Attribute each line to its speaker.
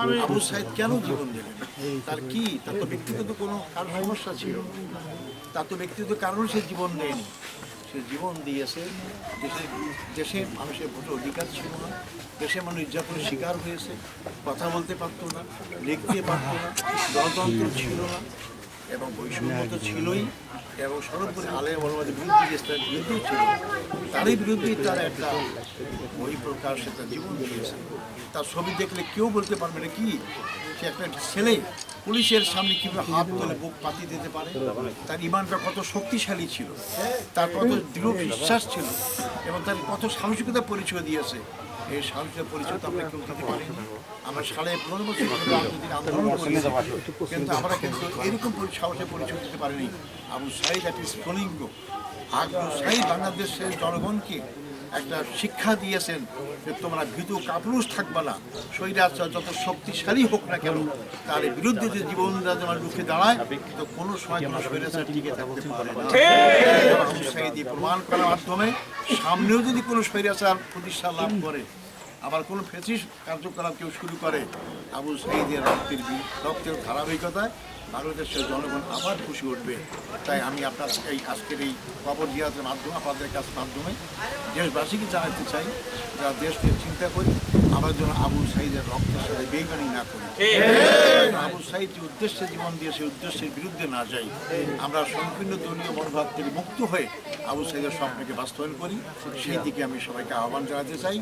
Speaker 1: আবু সাইদ কেন জীবন দিলেন? তার কি? তার তো ব্যক্তিগত কোনো কারণ, সমস্যা ছিল তার তো ব্যক্তিগত কারণ সে জীবন দেয়নি। সে জীবন দিয়েছে দেশের দেশের মানুষের ভোটের অধিকার ছিল না। দেশের মানুষ নির্যাতনের শিকার হয়েছে। কথা বলতে পারতো না, লিখতে পারতো না, গণতন্ত্র ছিল না। এবং বৈষম্য তো ছিলই। এবং সর্বোপরি আলে বলবাদের বিরুদ্ধে যে বিরুদ্ধেও ছিল, তারই বিরুদ্ধেই তার একটা বই প্রকাশ একটা জীবন দিয়েছে। তার ছবি দেখলে কেউ বলতে পারবে না কি, সে একটা ছেলে পুলিশের সামনে কীভাবে হাত তুলে, বুক পাতি দিতে পারে, তার ইমানটা কত শক্তিশালী ছিল, তার কত দৃঢ় বিশ্বাস ছিল, এবং তার কত সাহসিকতা পরিচয় দিয়েছে, এই সাহসিকতা পরিচয় তো আমরা কেউ দিতে পারিনি। আমরা সাড়ে পনেরো বছর আন্দোলন কিন্তু আমরা কিন্তু এরকম পরি- সাহসের পরিচয় দিতে পারিনি। আবু সাইদ একটি স্ফুলিঙ্গ। আবু সাইদ বাংলাদেশের জনগণকে একটা শিক্ষা দিয়েছেন যে তোমরা ভীতু কাপুরুষ থাকবে না। স্বৈরাচার যত শক্তিশালী হোক না কেন তার বিরুদ্ধে যে জীবন তোমার রুখে দাঁড়ায় তো কোনো সময় কোনো স্বৈরাচার টিকে থাকতে পারে না। প্রমাণ করার মাধ্যমে সামনেও যদি কোনো স্বৈরাচার প্রতিষ্ঠা লাভ করে আবার কোনো ফেসিস কার্যকলাপ কেউ শুরু করে, আবু সাইদের রক্তের রক্তের ধারাবাহিকতায় বাংলাদেশের জনগণ আবার খুশি উঠবে। তাই আমি আপনার এই আজকের এই খবর জিয়াদের মাধ্যমে, আপনাদের কাছে মাধ্যমে দেশবাসীকে জানাতে চাই যারা দেশকে চিন্তা করি আমরা যেন আবু সাইদের রক্তের সাথে বেইমানি না করি। আবু সাইদ যে উদ্দেশ্যে জীবন দিয়ে, সেই উদ্দেশ্যের বিরুদ্ধে না যাই। আমরা সম্পূর্ণ দলীয় মনোভাব থেকে মুক্ত হয়ে আবু সাইদের স্বপ্নকে বাস্তবায়ন করি। সেই দিকে আমি সবাইকে আহ্বান জানাতে চাই।